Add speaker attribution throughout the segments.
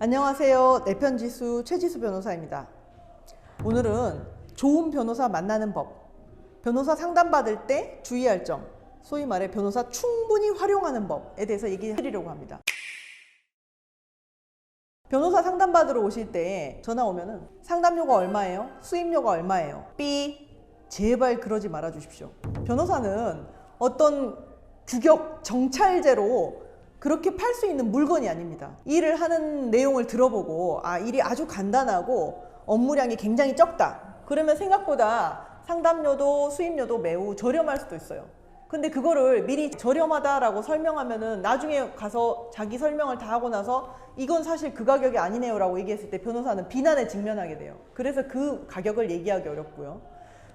Speaker 1: 안녕하세요. 내편지수 최지수 변호사입니다. 오늘은 좋은 변호사 만나는 법, 변호사 상담받을 때 주의할 점, 소위 말해 변호사 충분히 활용하는 법에 대해서 얘기해 드리려고 합니다. 변호사 상담받으러 오실 때 전화 오면은 상담료가 얼마예요? 수임료가 얼마예요? 삐 제발 그러지 말아 주십시오. 변호사는 어떤 규격 정찰제로 그렇게 팔 수 있는 물건이 아닙니다. 일을 하는 내용을 들어보고 아 일이 아주 간단하고 업무량이 굉장히 적다. 그러면 생각보다 상담료도 수임료도 매우 저렴할 수도 있어요. 근데 그거를 미리 저렴하다라고 설명하면은 나중에 가서 자기 설명을 다 하고 나서 이건 사실 그 가격이 아니네요라고 얘기했을 때 변호사는 비난에 직면하게 돼요. 그래서 그 가격을 얘기하기 어렵고요.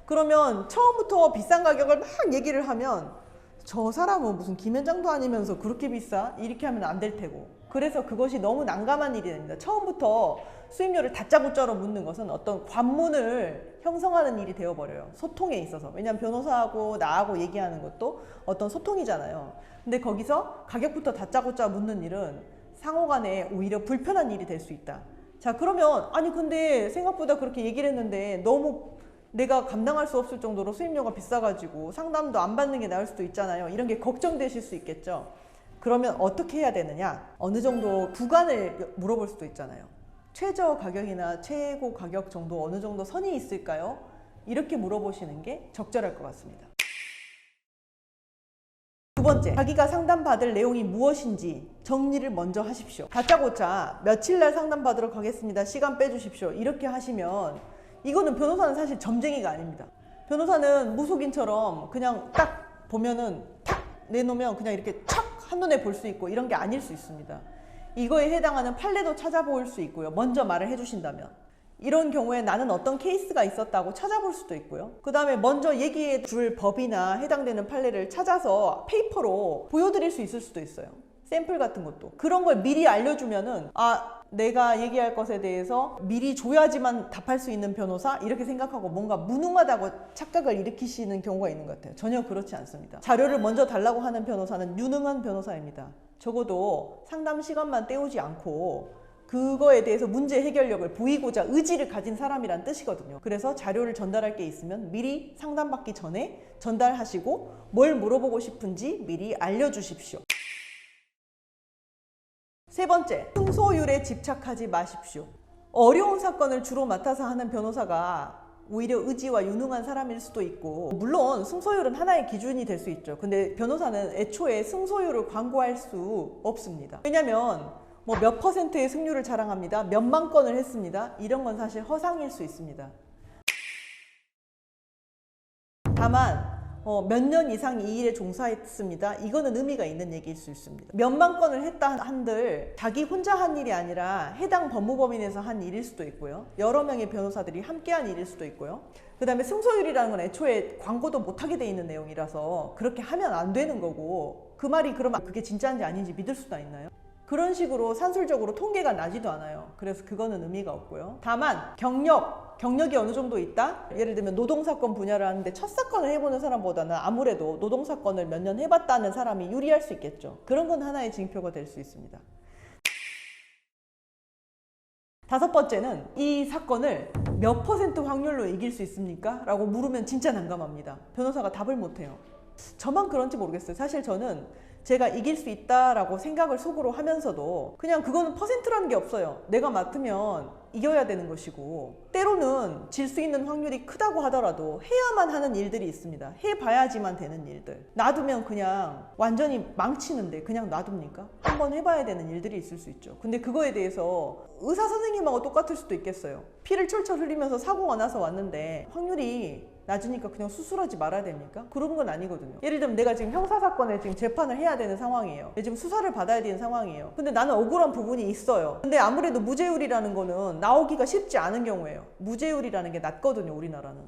Speaker 1: 그러면 처음부터 비싼 가격을 막 얘기를 하면 저 사람은 무슨 김현장도 아니면서 그렇게 비싸? 이렇게 하면 안 될 테고. 그래서 그것이 너무 난감한 일이 됩니다. 처음부터 수임료를 다짜고짜로 묻는 것은 어떤 관문을 형성하는 일이 되어버려요. 소통에 있어서. 왜냐하면 변호사하고 나하고 얘기하는 것도 어떤 소통이잖아요. 근데 거기서 가격부터 다짜고짜 묻는 일은 상호 간에 오히려 불편한 일이 될 수 있다. 자, 그러면, 아니, 근데 생각보다 그렇게 얘기를 했는데 너무 내가 감당할 수 없을 정도로 수임료가 비싸가지고 상담도 안 받는 게 나을 수도 있잖아요. 이런 게 걱정되실 수 있겠죠. 그러면 어떻게 해야 되느냐? 어느 정도 구간을 물어볼 수도 있잖아요. 최저 가격이나 최고 가격 정도 어느 정도 선이 있을까요? 이렇게 물어보시는 게 적절할 것 같습니다. 두 번째, 자기가 상담받을 내용이 무엇인지 정리를 먼저 하십시오. 다짜고짜 며칠 날 상담받으러 가겠습니다. 시간 빼주십시오. 이렇게 하시면 이거는 변호사는 사실 점쟁이가 아닙니다. 변호사는 무속인처럼 그냥 딱 보면은 탁 내놓으면 그냥 이렇게 촥 한눈에 볼 수 있고 이런 게 아닐 수 있습니다. 이거에 해당하는 판례도 찾아볼 수 있고요. 먼저 말을 해주신다면. 이런 경우에 나는 어떤 케이스가 있었다고 찾아볼 수도 있고요. 그 다음에 먼저 얘기해 줄 법이나 해당되는 판례를 찾아서 페이퍼로 보여드릴 수 있을 수도 있어요. 샘플 같은 것도. 그런 걸 미리 알려주면은, 아, 내가 얘기할 것에 대해서 미리 줘야지만 답할 수 있는 변호사? 이렇게 생각하고 뭔가 무능하다고 착각을 일으키시는 경우가 있는 것 같아요. 전혀 그렇지 않습니다. 자료를 먼저 달라고 하는 변호사는 유능한 변호사입니다. 적어도 상담 시간만 때우지 않고 그거에 대해서 문제 해결력을 보이고자 의지를 가진 사람이란 뜻이거든요. 그래서 자료를 전달할 게 있으면 미리 상담받기 전에 전달하시고 뭘 물어보고 싶은지 미리 알려주십시오. 세 번째, 승소율에 집착하지 마십시오. 어려운 사건을 주로 맡아서 하는 변호사가 오히려 의지와 유능한 사람일 수도 있고 물론 승소율은 하나의 기준이 될 수 있죠. 근데 변호사는 애초에 승소율을 광고할 수 없습니다. 왜냐면 뭐 몇 퍼센트의 승률을 자랑합니다. 몇만 건을 했습니다. 이런 건 사실 허상일 수 있습니다. 다만 어, 몇 년 이상 이 일에 종사했습니다. 이거는 의미가 있는 얘기일 수 있습니다. 몇만 건을 했다 한들 자기 혼자 한 일이 아니라 해당 법무법인에서 한 일일 수도 있고요. 여러 명의 변호사들이 함께 한 일일 수도 있고요. 그 다음에 승소율이라는 건 애초에 광고도 못하게 돼 있는 내용이라서 그렇게 하면 안 되는 거고 그 말이 그러면 그게 진짜인지 아닌지 믿을 수가 있나요? 그런 식으로 산술적으로 통계가 나지도 않아요. 그래서 그거는 의미가 없고요. 다만 경력, 경력이 어느 정도 있다? 예를 들면 노동사건 분야를 하는데 첫 사건을 해보는 사람보다는 아무래도 노동사건을 몇 년 해봤다는 사람이 유리할 수 있겠죠. 그런 건 하나의 징표가 될 수 있습니다. 다섯 번째는 이 사건을 몇 퍼센트 확률로 이길 수 있습니까? 라고 물으면 진짜 난감합니다. 변호사가 답을 못해요. 저만 그런지 모르겠어요. 사실 저는 제가 이길 수 있다라고 생각을 속으로 하면서도 그냥 그거는 퍼센트라는 게 없어요. 내가 맡으면 이겨야 되는 것이고 때로는 질 수 있는 확률이 크다고 하더라도 해야만 하는 일들이 있습니다. 해봐야지만 되는 일들. 놔두면 그냥 완전히 망치는데 그냥 놔둡니까? 한번 해봐야 되는 일들이 있을 수 있죠. 근데 그거에 대해서 의사 선생님하고 똑같을 수도 있겠어요. 피를 철철 흘리면서 사고가 나서 왔는데 확률이 낮으니까 그냥 수술하지 말아야 됩니까? 그런 건 아니거든요. 예를 들면 내가 지금 형사사건에 지금 재판을 해야 되는 상황이에요. 지금 수사를 받아야 되는 상황이에요. 근데 나는 억울한 부분이 있어요. 근데 아무래도 무죄율이라는 거는 나오기가 쉽지 않은 경우예요. 무죄율이라는 게 낮거든요, 우리나라는.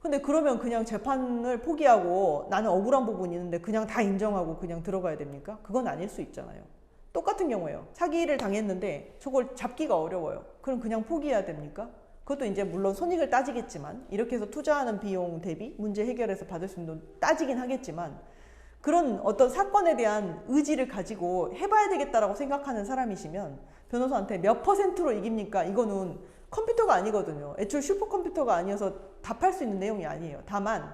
Speaker 1: 근데 그러면 그냥 재판을 포기하고 나는 억울한 부분이 있는데 그냥 다 인정하고 그냥 들어가야 됩니까? 그건 아닐 수 있잖아요. 똑같은 경우예요. 사기를 당했는데 저걸 잡기가 어려워요. 그럼 그냥 포기해야 됩니까? 그것도 이제 물론 손익을 따지겠지만 이렇게 해서 투자하는 비용 대비 문제 해결해서 받을 수 있는 돈 따지긴 하겠지만 그런 어떤 사건에 대한 의지를 가지고 해봐야 되겠다라고 생각하는 사람이시면 변호사한테 몇 퍼센트로 이깁니까? 이거는 컴퓨터가 아니거든요. 애초에 슈퍼컴퓨터가 아니어서 답할 수 있는 내용이 아니에요. 다만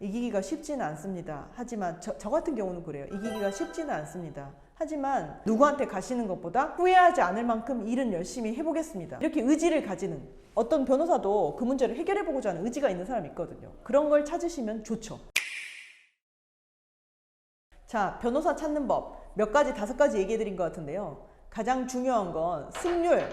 Speaker 1: 이기기가 쉽지는 않습니다. 하지만 저, 저 같은 경우는 그래요. 이기기가 쉽지는 않습니다. 하지만 누구한테 가시는 것보다 후회하지 않을 만큼 일은 열심히 해보겠습니다. 이렇게 의지를 가지는 어떤 변호사도 그 문제를 해결해보고자 하는 의지가 있는 사람이 있거든요. 그런 걸 찾으시면 좋죠. 자, 변호사 찾는 법 몇 가지 다섯 가지 얘기해 드린 것 같은데요. 가장 중요한 건 승률,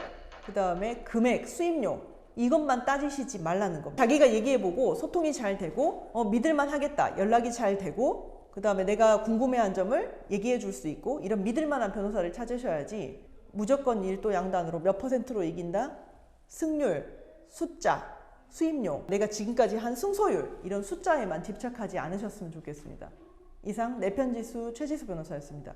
Speaker 1: 그 다음에 금액, 수입료 이것만 따지시지 말라는 거. 자기가 얘기해보고 소통이 잘 되고 어, 믿을만 하겠다, 연락이 잘 되고 그 다음에 내가 궁금해한 점을 얘기해 줄 수 있고 이런 믿을만한 변호사를 찾으셔야지 무조건 일도 양단으로 몇 퍼센트로 이긴다? 승률, 숫자, 수입료, 내가 지금까지 한 승소율 이런 숫자에만 집착하지 않으셨으면 좋겠습니다. 이상 내편지수 최지수 변호사였습니다.